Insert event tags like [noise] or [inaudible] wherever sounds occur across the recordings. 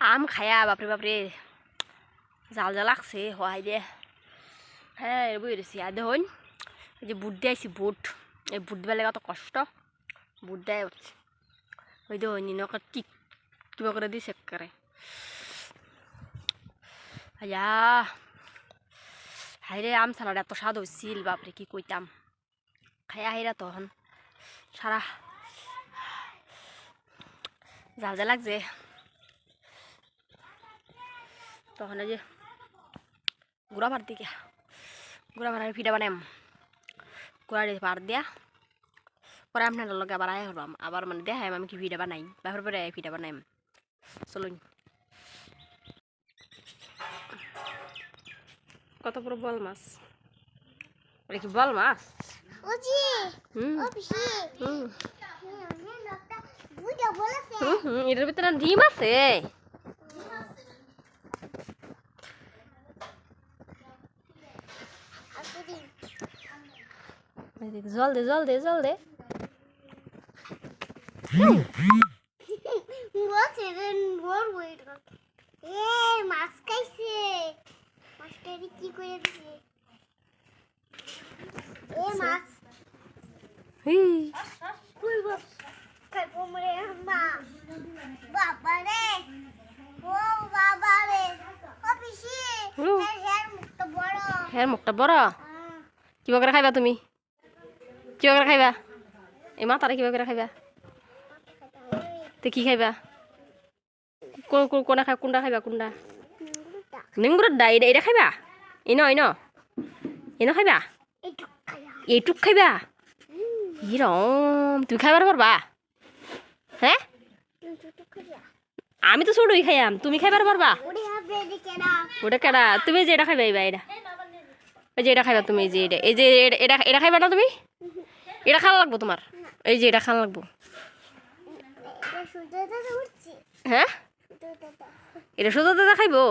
আম খায়া বাপরে বাপরে জাল জাল লাগছে হওয়াই দিয়ে হ্যাঁ এর বই রেছি আর দেখুন যে বুট দিয়ে আইসি বুট এই বুট দিবার লাগে অত কষ্ট বুট দেয় ওই দেখুন নিনকে টিক কিবা করে দিছে করে আয়া হাইরে আম সালাড এত স্বাদ হয়েছিল বাপরে কি কইতাম খাইয়া হাইরা তখন সারা জাল জাল লাগছে তখন এই যে গুড়া ভাত দিকে গুড়া ভাত পিঠা বানাম গুড়া দিয়ে ভাত দিয়া পরে আপনার লগে আবার আয় হলাম আবার মানে দেখাম আমি কি পিঠা বানাই বাপের পরে পিঠা বানাইম চলুন কত বড় বল মাছ এটা কি বল মাছ ওজি হুম ও পিসি হুম বুঝা বলেছে হুম হুম, এটার ভিতরে ডিম আছে আসুদি এই দেখ, জল দে জল দে জল দে মাছ খাইছে মাছটারি কি করে দিছে এ মাছ হি, কই বস খাইবো মরে মা বাবা রে ও বাবা রে ও পিসি মুখটা বড় হ্যাঁ মুখটা বড় আহ, কিবা করে খাইবা তুমি কিবা করে খাইবা? এই মাতারে কিবা করে খাইবা? তে কি খাইবা? কোন খাই কোনটা খাইবা কোনটা নুরুটা নিংগুড়ের দা এটা এটা খাইবা? In in. ইন খাইবা? এইটুক খাইবা? ইরম তুমি খাইবার পারবা হ্যাঁ আমি তো ছোটই খাইয়াম তুমি খাইবার পারবা ওটা কেডা? তুমি যে এটা খাইবা এটা এই যে এটা খাইবা তুমি যে এটা এই যে এটা এটা খাইবা না তুমি? এটা খাওয়া লাগবো তোমার? এই যে এটা খাওয়া লাগবো। হ্যাঁ? এটা সোজা দাদা খাইবো?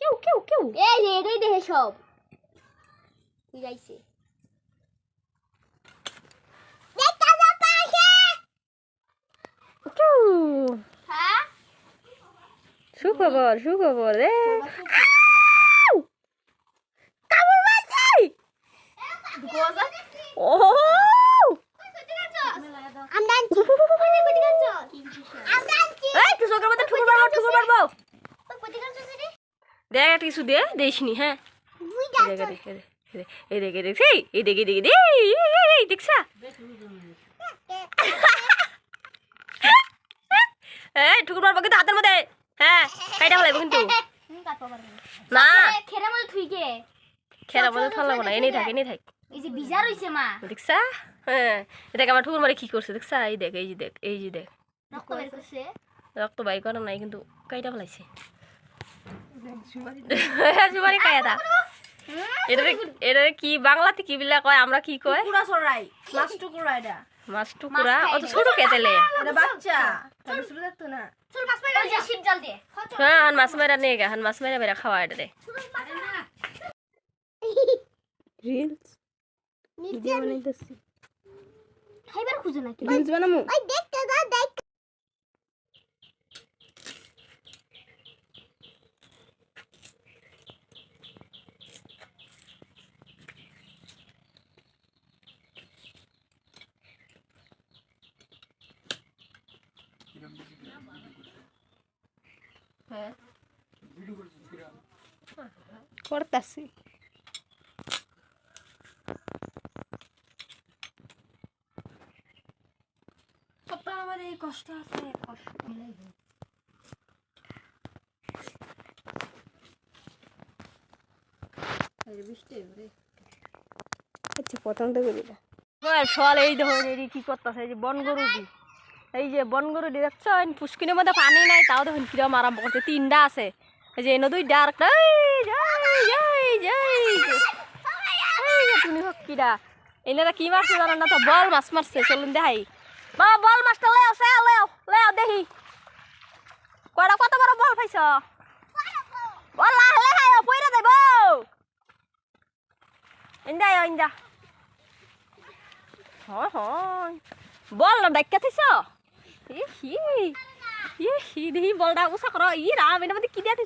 কেউ কেউ কেউ। এই যে এটাই দেখে সব। যাইছে। কেউ হ্যাঁ? সুখবর সুখবর রে আউ! কামড় মারছে ও আমরা আনছি আমরা আনছি এই তুই চোখের মধ্যে ঠুকুর মারবো ঠুকুর মারবো ওই কোথায় গেছো রে দেখ একটা কিছু দে দেখিনি হ্যাঁ এই দেখ এই দেখ, এই দেখ দেখ এই, দেখছা এই ঠুকুর মারবো কিন্তু হাতের মধ্যে হ্যাঁ কাইটা ফেলাইবো কিন্তু না খেরা মল থুইকে খেলা মধ্যে ফেলাবো না এনেই থাক এনেই থাক যে বিজার হইছে মা। দেখছা? হ্যাঁ দেখ আমার ঠুকুর মারে কি করছে দেখছা? এই দেখ এই যে দেখ এই যে দেখ। রক্ত বের করছে। রক্ত বাই করা নাই কিন্তু কাইটা ফেলাইছে। সুপারি [laughs] কায়া দা। কি বাংলাতে কি বিলা কয় আমরা কি কয়? সরাই মাছ টুকুরা এটা। মাছ টুকুরা? অত ছোট কেতেলে এটা বাচ্চা তাহলে শুরু দেখতো না। চল মাছ শীত জল হ্যাঁ হান মাছ মেরা নিয়ে গা হান মাছ মেরা মেরা খাওয়া এটা দে রিলস। ভিডিও বানাইতেছি। খাইবার খুঁজে নাকি রিলস বানামু? ওই দেখতে দাও দেখ আমাদের এই কষ্ট আছে। কষ্ট আচ্ছা দিলা সল এই দেখো এই কি করতেছে এই যে বন এই যে বন গরু দেখছ? পুষ্কিনের মধ্যে পানি নাই তাও দেখুন কিরম আরম্ভ করছে। তিনটা আছে। এই যে এনে। এই যে তুমি হোক কিরা এনারা কি মারছে জানো না তো? বল মাছ মারছে চলুন দেখাই। মা, বল মাছটা লেও সে লেও লেও দেখি। কয়টা, কত বড় বল পাইছ? বল লাহলে হাই পইরা দেব ইন্দা ইন্দা। হয় হয় বল না ডাক্কা থিস? হি ই হি দেহি বলটা উষা কর। ই, রাম এটা মধ্যে কি দিয়া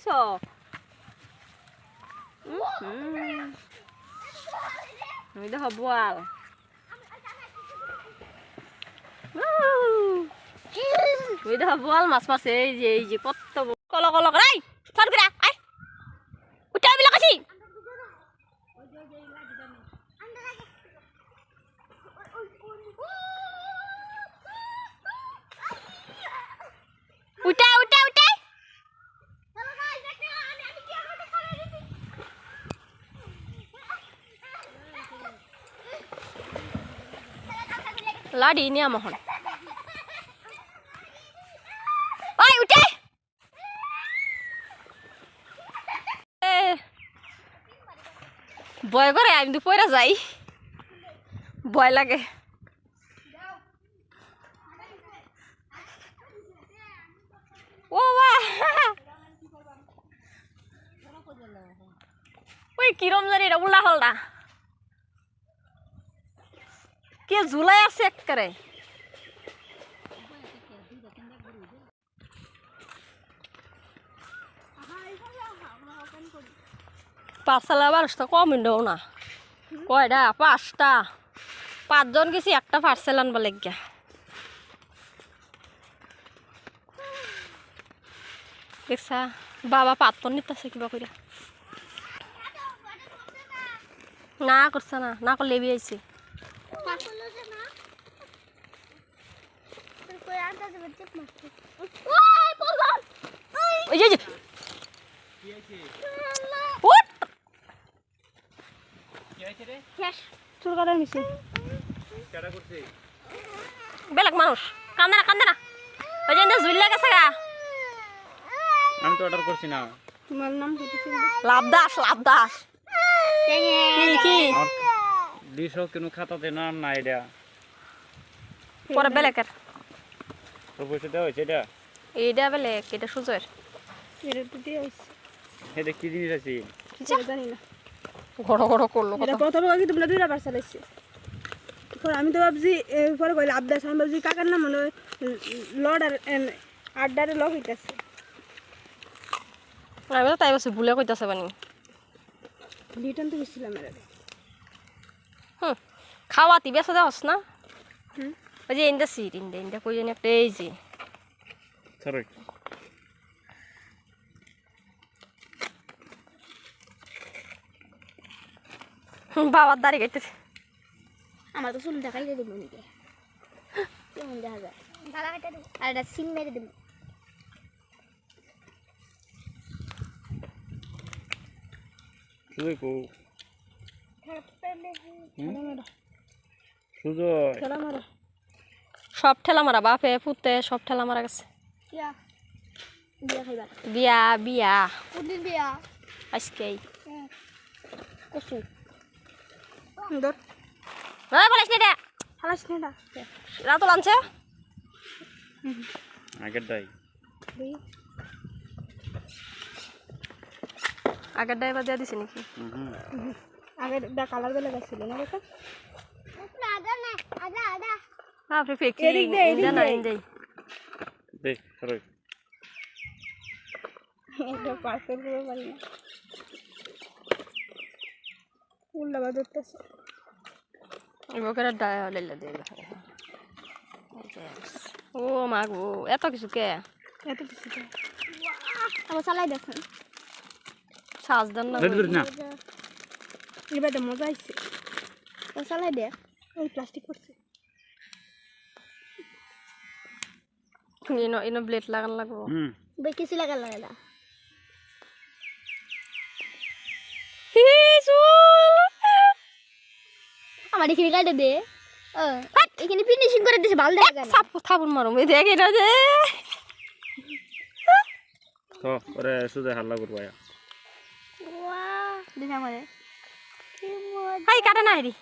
তো হব আল ওই দেখা বোয়াল মাছ মারছে এই যে এই যে, কত। কল কল রাই ফোন করে আই উঠে লাগাছি উঠে নিয়া মহন ওই উঠে। এ, ভয় করে আমি তো পয়রা যাই। ভয় লাগে। ও বা। কিরম জানি এটা উল্লা হলটা কে ঝুলাই আছে একবারে? পাঁচশালা বারোশটা কম দেও না। কয়টা? পাঁচটা। পাঁচজন গেছি, একটা পার্সেল আনবা লাগিয়া। দেখছা, বাবা পাতন নিতেছে কিবা করে না করছে না না করলে আইছে ওই যে! চুল কাটার বেলেগ মানুষ। কান্দে না কান্দে না। ওই যে ঝুল গেছে গা। আমি তো অর্ডার করছি না। তোমার নাম লাভ দাস লাভ দাস কি? কি আমার ডিশ হোক কোনো খাতাতে না না এটা। পরে বেলেগের তোর পয়সা দেওয়া হয়েছে এটা? এইটা বেলেগ এটা সুজয়ের। এটা তো দিয়ে হইছে এটা কি জিনিস আছে? জানি না। করল কত এটা প্রথমে কি তোমরা দুইটা পার্সেল আসছে পরে আমি তো ভাবছি পরে কইলে আবদাস আমি ভাবছি কাকার নাম মনে হয় লর্ড আর আড্ডারে লগ হইতেছে। আমি তো তাই বসে ভুলে কইতাছে বানি। রিটার্ন তো গেছিলাম এর আগে। হুম খাওয়াতি বেসা দেওয়াস না। ওই যে ইন্দা সিট ইন্দা ইন্দা কই জানি একটা এই যে বাবার দাড়ি কাটতেছে আমার তো চুল দেখাই দেবো নিজে কেমন দেখা যায় আর এটা সিম মেরে দেবো সব ঠেলা মারা বাপে পুতে সব ঠেলা মারা গেছে। বিয়া। বিয়া বিয়া না না রাতো লানছে আগের দাই। আগের দিয়া দিছে নাকি? আগে দা কালার বেলা গেছিল না দেখা? আদা না আদা আদা। বাপরে ফেকি এদিক দে, এদিক দে। ইন্দাই দে সরি এটা পার্সেল করে পারি না। উল্টা বা ধরতেছে। এবার ড্রাইভার লাইলা দিয়ে ও মা গো এত কিছু কে? এত কিছু আবার চালাই দেখেন। সাজ দেন না। এবার তো মজা আইছে। ও চালাই দেখ ওই প্লাস্টিক করছে। ইনো ইনো ব্লেড লাগান লাগবো। হুম। বে কিছু লাগা লাগা চুল। আমার এখানে কাটে দে। ও এখানে ফিনিশিং করে দিছে ভালো দেখা যায় চাপ থাপুন মারো এই দেখ এটা যে। তো ওরে সুজয় হাল্লা করব আয়া। ওয়াও দেখা আমারে কি মজা হাই কাটে না হেরি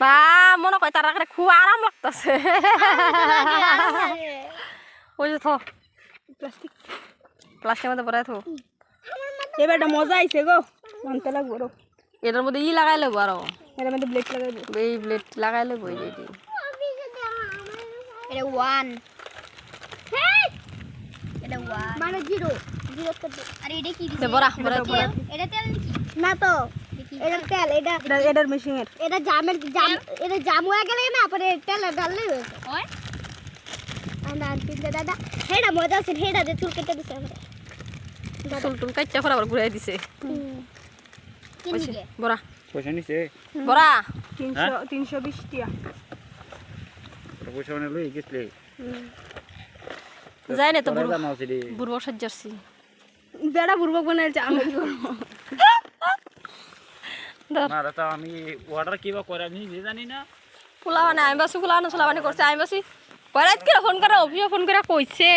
বা মনে কয় তার আগে খুব আরাম লাগতেছে। ওই যে থ। প্লাস্টিক। প্লাস্টিকের মধ্যে ভরাই থো এবারটা মজা আইছে গো। মানতে লাগবো রো। এটার মধ্যে ই লাগাই লব আরও। এর মধ্যে ব্লেড লাগাইবো এই ব্লেড লাগাই লব এই যে এটি। এটা ওয়ান এটা ওয়ান মানে জিরো জিরো আর এটা কি দে বড়া বড়া বড়া এটা তেল নাকি? না তো এটা তেল এটা এটা এটার মেশিনের এটা জামের জাম এটা জাম হয়ে গেলে না পরে তেল ঢাললে হয়েছে ওই আন্দা তিনটা দাদা হেডা মজা আছে হেডা যে চুল কেটে দিছে আমরা চুল টুল কাচ্চা ফরা আবার ঘুরাই দিছে। কিনগে বড়া। পয়সা নিছে? বড়া। তিনশো তিনশো বিশ টিয়া। তোর পয়সা মানে লই গেছলে? যাই না তো বুড়ো বুড়ো সাজ্জারছি বেড়া বুর্বক বানাইছে আমি কি করব? না দাদা আমি অর্ডার কিবা করে আমি নিজে জানি না। ফুলা মানে আমি বাসু ফুলা না ফুলা মানে করছে আমি বাসি কয়রাত করে ফোন করে অফিসে ফোন করে কইছে।